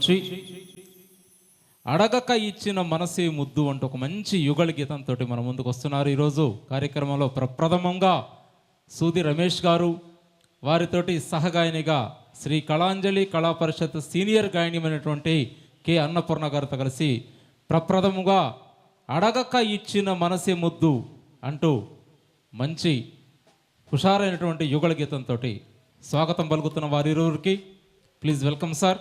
నుంచి అడగక ఇచ్చిన మనసే ముద్దు అంటూ ఒక మంచి యుగళ గీతంతో మన ముందుకు వస్తున్నారు. ఈరోజు కార్యక్రమంలో ప్రప్రథమంగా సూది రమేష్ గారు వారితోటి సహగాయనిగా శ్రీ కళాంజలి కళా పరిషత్ సీనియర్ గాయనిమైనటువంటి కె. అన్నపూర్ణ గారితో కలిసి ప్రప్రథముగా అడగక ఇచ్చిన మనసే ముద్దు అంటూ మంచి హుషారైనటువంటి యుగళ గీతంతో స్వాగతం పలుకుతున్న వారిరువురికి. Please welcome sir.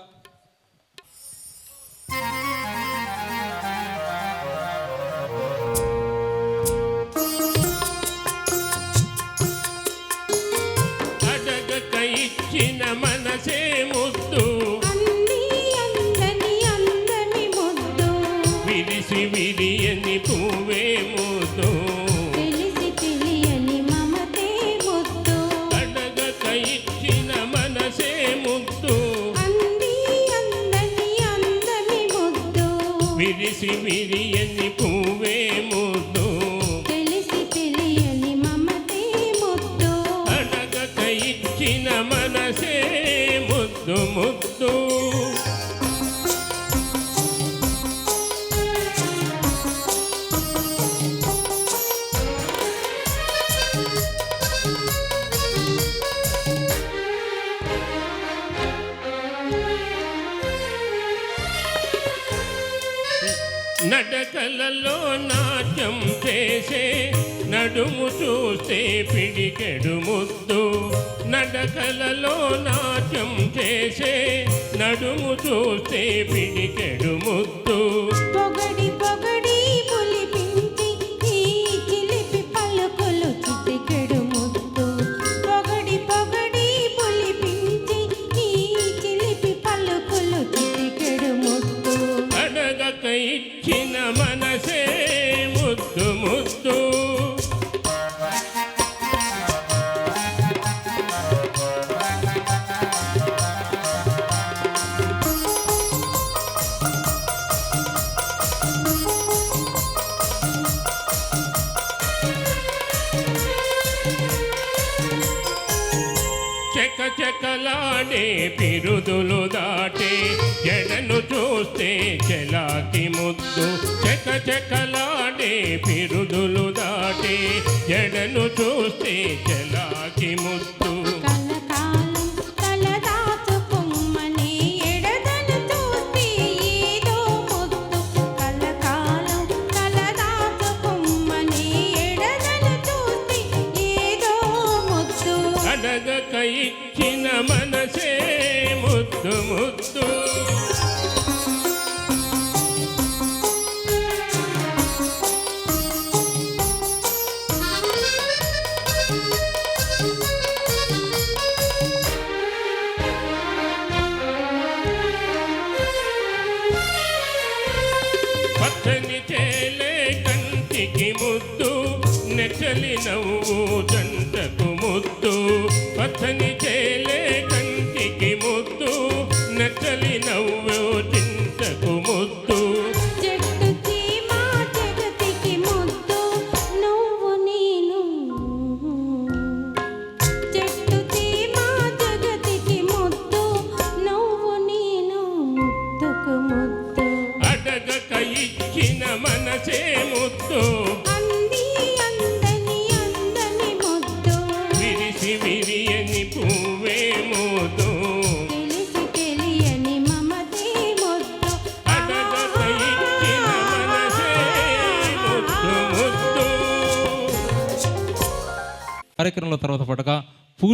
ముద్దు. విరిసి విరియని పువ్వే ముద్దు. తెలియని ಮುತ್ತು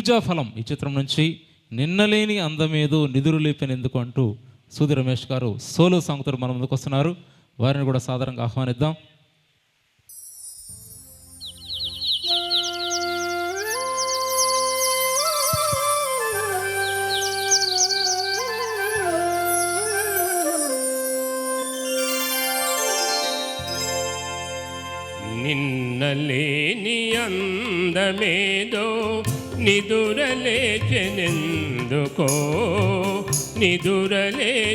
పూజా ఫలం ఈ చిత్రం నుంచి నిన్నలేని అందమేదో నిధులు లేపినందుకు అంటూ సూది రమేష్ గారు సోలో సాంగ్తో మన ముందుకు వస్తున్నారు. వారిని కూడా సాధారణంగా ఆహ్వానిద్దాం. నిన్నలేని అందమేదో నిదురలేచెనెందుకో? నిదురలేచెనెందుకో?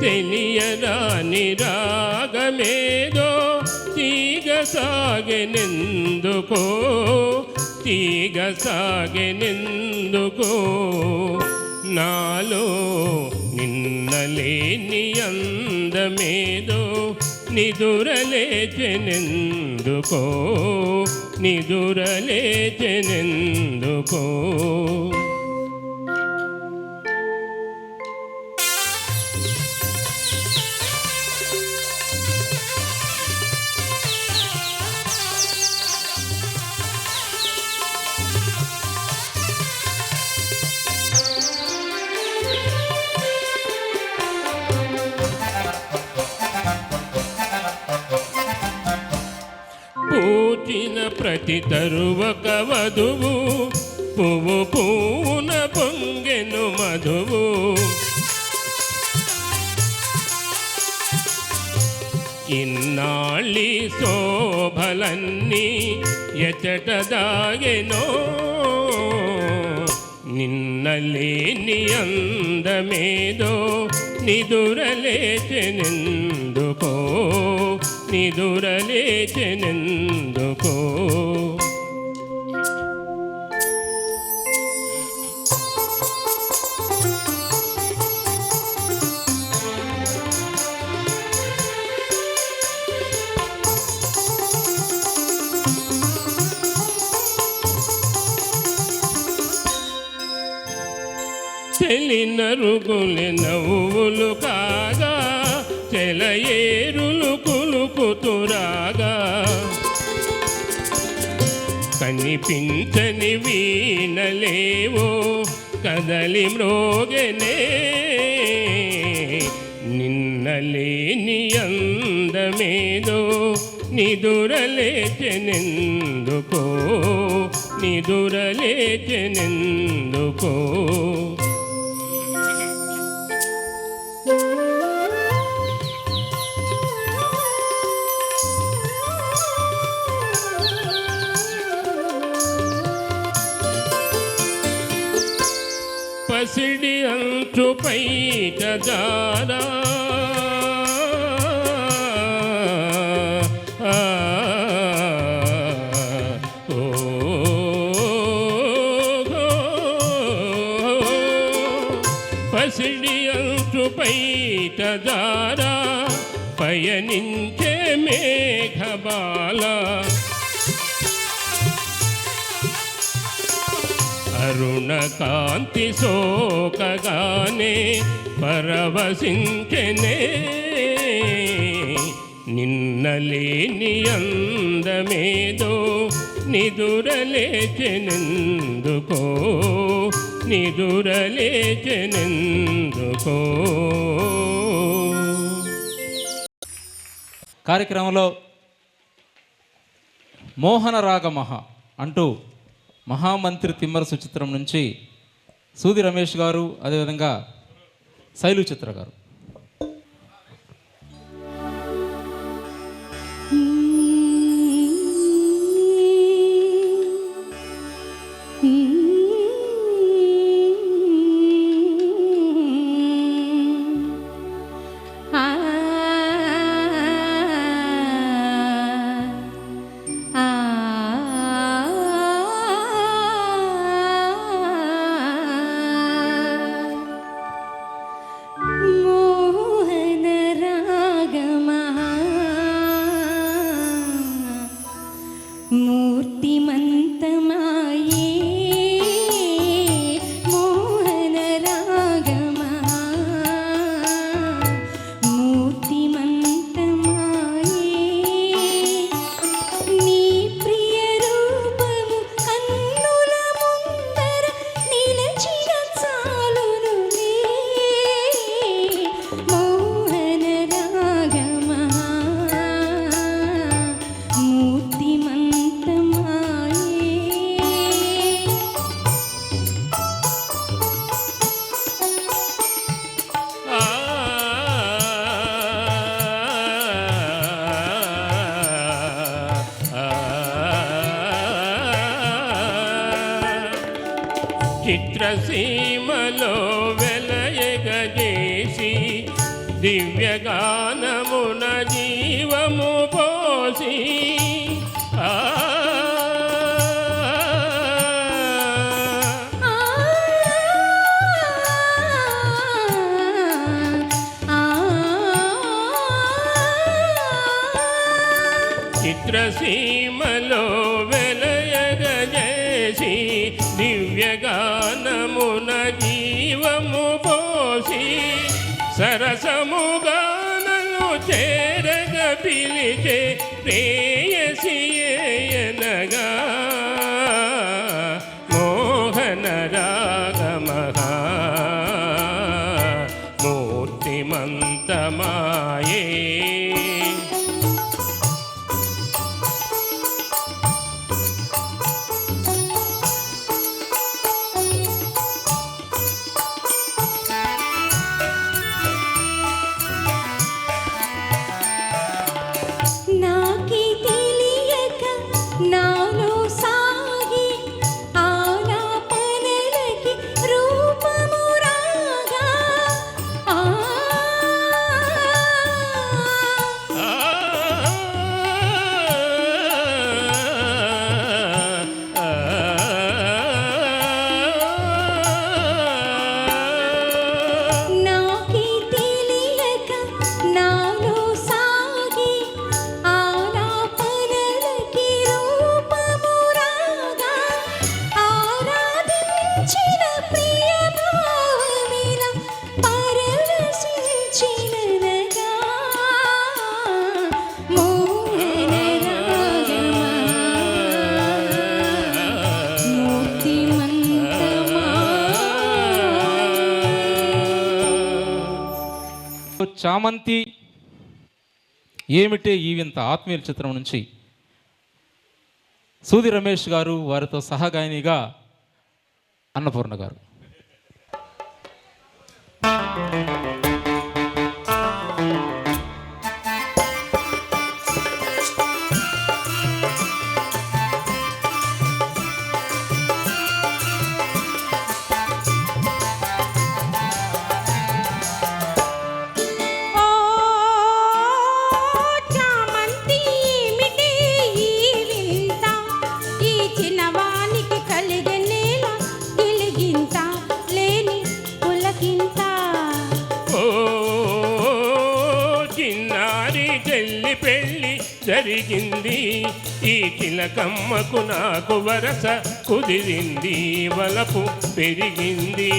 తెలియరాని రాగమేదో తీగ సాగెనెందుకో తీగ సాగెనెందుకో నాలో నిన్నలేని అందమేదో నిదురలే నిదురలేచెనెందుకో? నిదురలేచెనెందుకో? పూచిన ప్రతి తరువక వధువు పువ్వు పూన పొంగెను మధువు. ఇన్నాళ్ళి శోభలన్నీ ఎచట దాగెనో. నిన్నలేని అందమేదో నిదురలేచెనెందుకో నిదురలేచెనెందుకో. చెలినరుగులి నవ్వులు కాగా చెలయేరులు కులుకుతురాగా కనిపించని వీణలేవో కదలి మ్రోగనే. నిన్నలేని అందమేదో నిదురలేచెనెందుకో నిదురలేచెనెందుకో. అంచు కాంతి సోకగానే పరవశించెనే నిన్నలేని అందమేదో నిదురలేచెనెందుకో? నిదురలేచెనెందుకో? కార్యక్రమంలో మోహన రాగ మహా అంటూ మహామంత్రి తిమ్మర సుచిత్రం నుంచి సూది రమేష్ గారు అదేవిధంగా శైలు చిత్ర గారు. చిత్రసీమలో వెలయగజేసి దివ్యగానమున జీవము పోసి శాంతమాయే చామంతి ఏమిటే ఈ వింత ఆత్మీయ చిత్రం నుంచి? సూది రమేష్ గారు వారితో సహగాయనిగా అన్నపూర్ణ గారు. జరిగింది ఈ చిలకమ్మకు నాకు వరస కుదిరింది. వలపు పెరిగింది.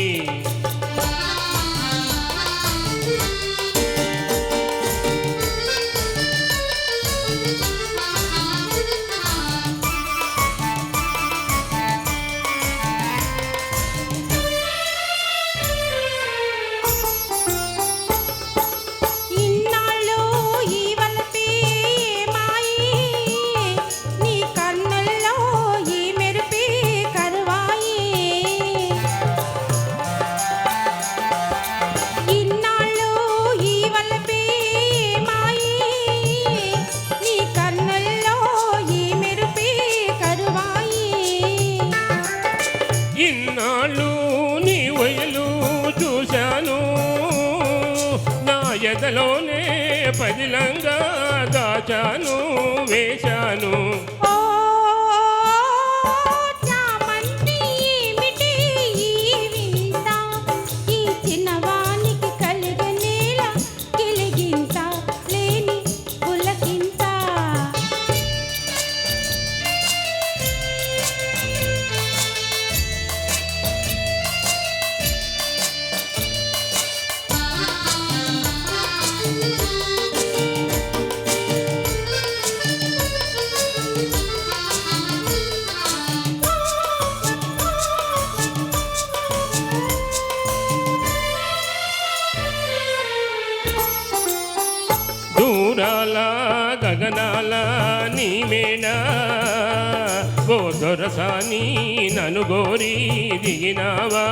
రసాని నను గోరి దిగినావా?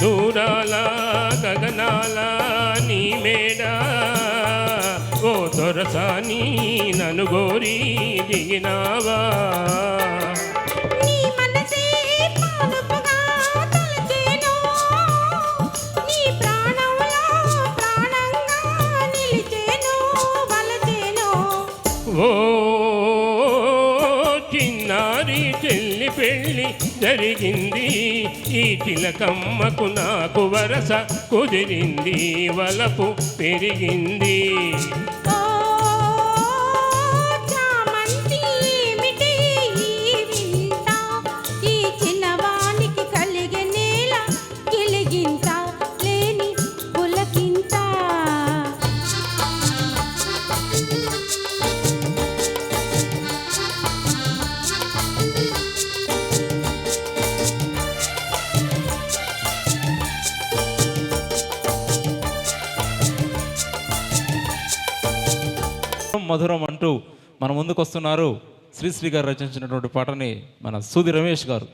దూరాల గగనాల నీ మేడ. ఓ దొరసాని నను గోరి దిగినావా? చిన్నారి చెల్లి పెళ్ళి జరిగింది. ఈ చిలకమ్మకు నాకు వరస కుదిరింది వలపు పెరిగింది. మధురం అంటూ మన ముందుకు వస్తున్నారు శ్రీశ్రీ గారు రచించినటువంటి పాటని మన సూది రమేష్ గారు.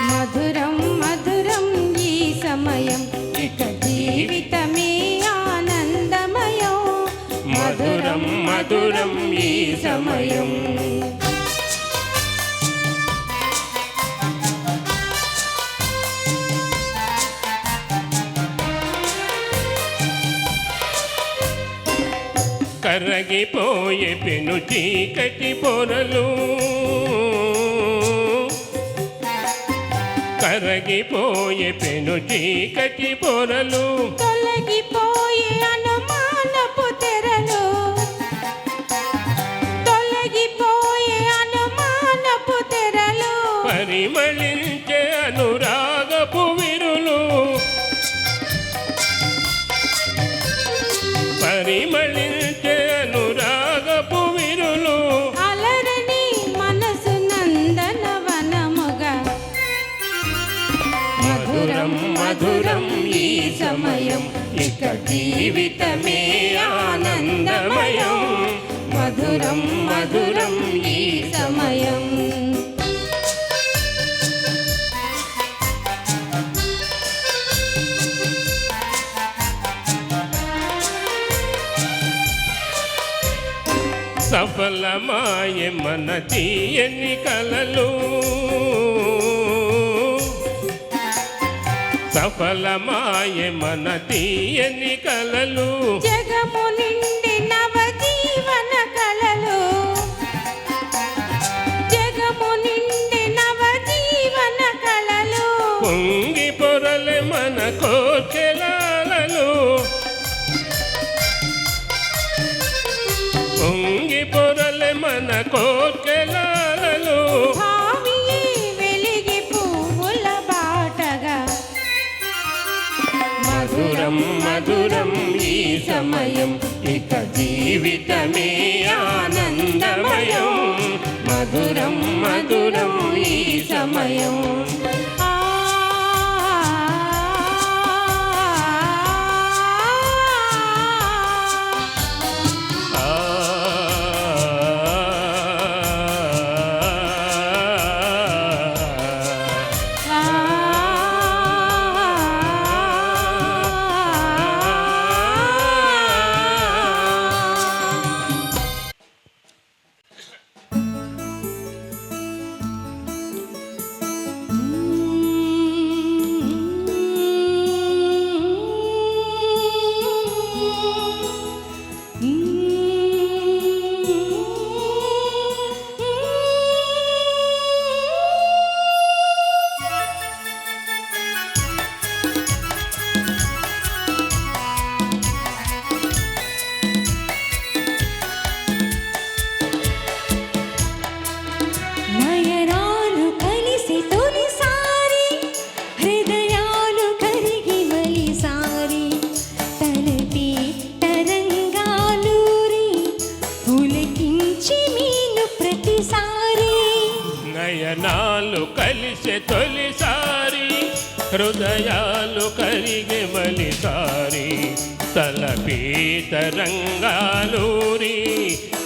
మధురం మధురం ఈ సమయం. ఇక జీవితమే ఆనందమయం. మధురం మధురం ఈ సమయం. కరగిపోయే పెను చీకటి పొరలు. కరగిపోయే పెను చీకటి పొరలు. తొలగిపో జీవితమే ఆనందమయం. మధురం మధురం ఈ సమయం. సఫలమాయ మన తీయని కలలు. సఫలమాయ మన తీయని కలలు. జగము నిండి నవజీవన కళలు జగము నిండి నవజీవన కళలు పొంగి పొరలే మన కోచెలాలను పొంగి పొరలే మన కోచెలాలను సమయం ఇక జీవితమే ఆనందమయం. మధురం మధురం ఈ సమయం. హృదయాలు కరిగే మలిసారి తలపీత రంగాలూరి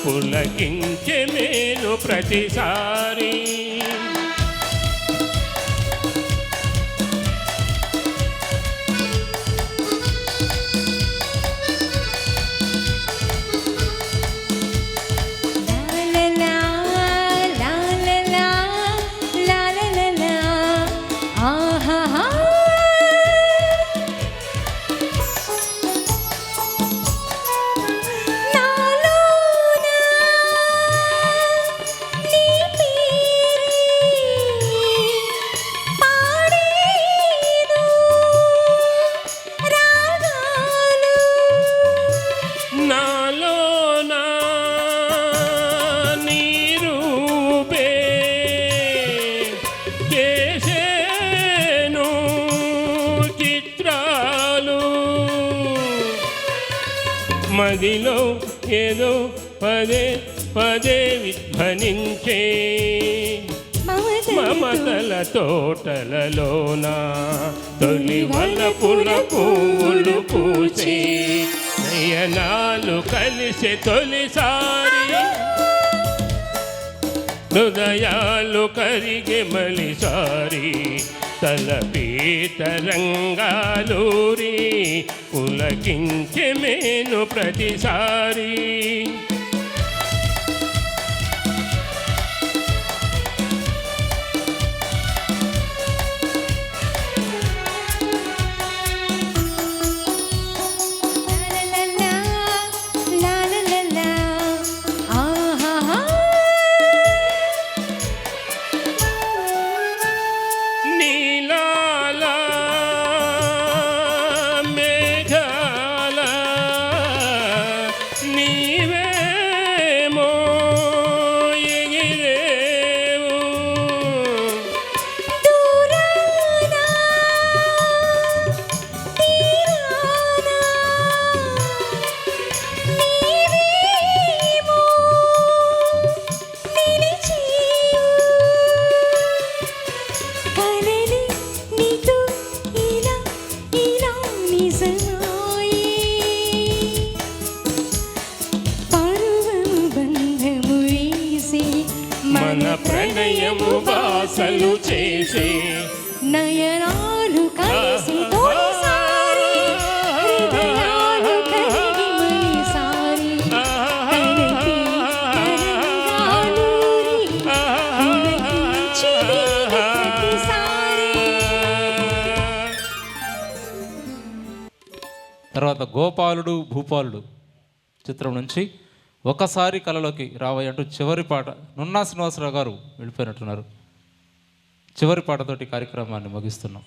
పులకించే మేలు ప్రతిసారి. మదిలో ఏదో పదే పదే విధ్వనించే మమతల తోటలలోన తొలి వలపుల పువ్వులు పూసే నయనాలు కలిసే తొలిసారి హృదయాలు కరిగే మలిసారి తలపీతరంగాలూరి పులకించెమేను ప్రతిసారీ. నిత్యము వాసలు చేసే నయనాలు కలిసి తర్వాత గోపాలుడు భూపాలుడు చిత్రం నుంచి ఒకసారి కళలోకి రావాయి అంటూ చివరి పాట నున్నా శ్రీనివాసరావు గారు వెళ్ళిపోయినట్టున్నారు. చివరి పాటతోటి కార్యక్రమాన్ని ముగిస్తున్నాం.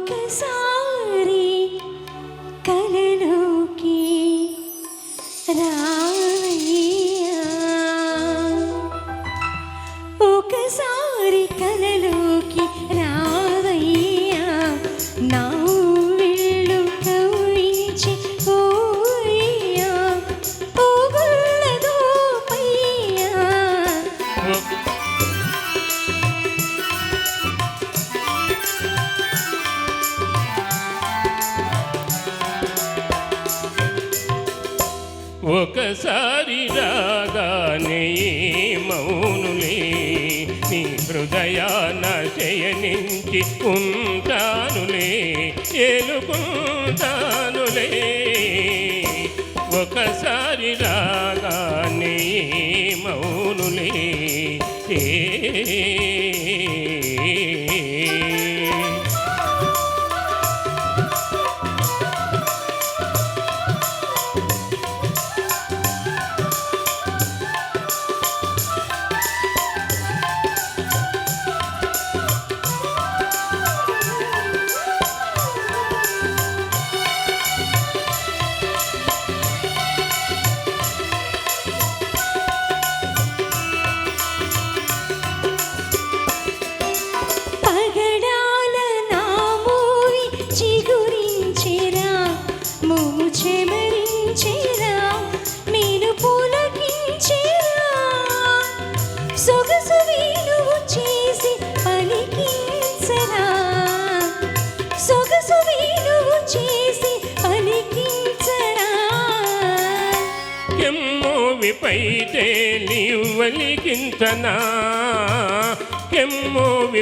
ఒకసారి కలలోకి రావయ్యా. ఒకసారి కలలోకి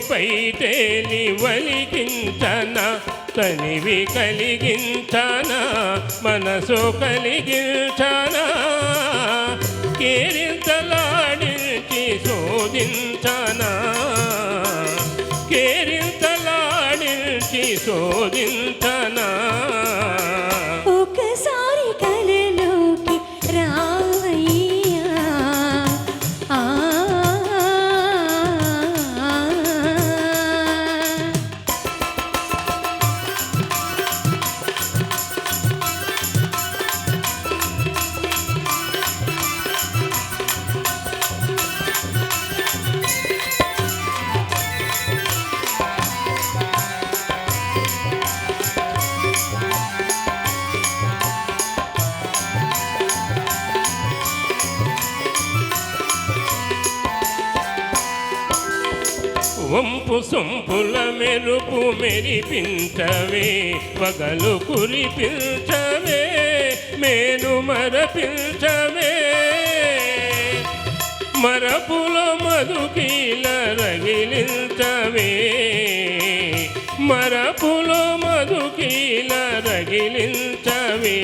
పై తేలి వలికించనా తనివి కలిగించనా మనసు కలిగించనా కేరింతలాడించి శోధించనా కేరింతలాడించి శోధించ వంపు సొంపుల మెరుపు మెరిపించవే పగలు కురిపించవే మేను మరపించవే. మరపుల మధుకీల రగిలించవే మరపుల మధుకీల రగిలించవే.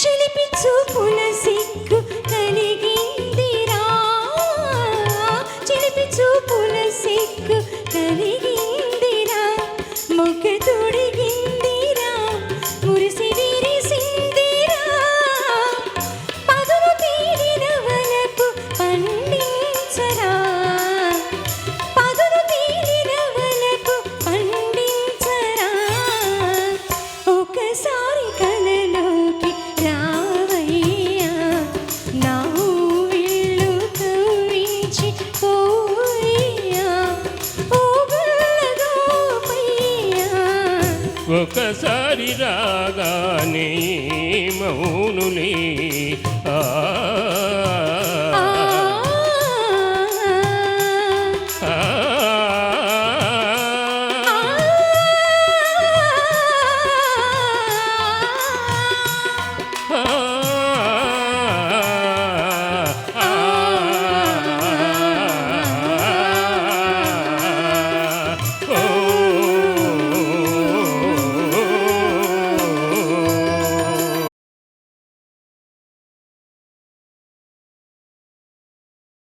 చిలిపి చూపుల సిగ్గు ఒకసారి రాగానే మౌనులే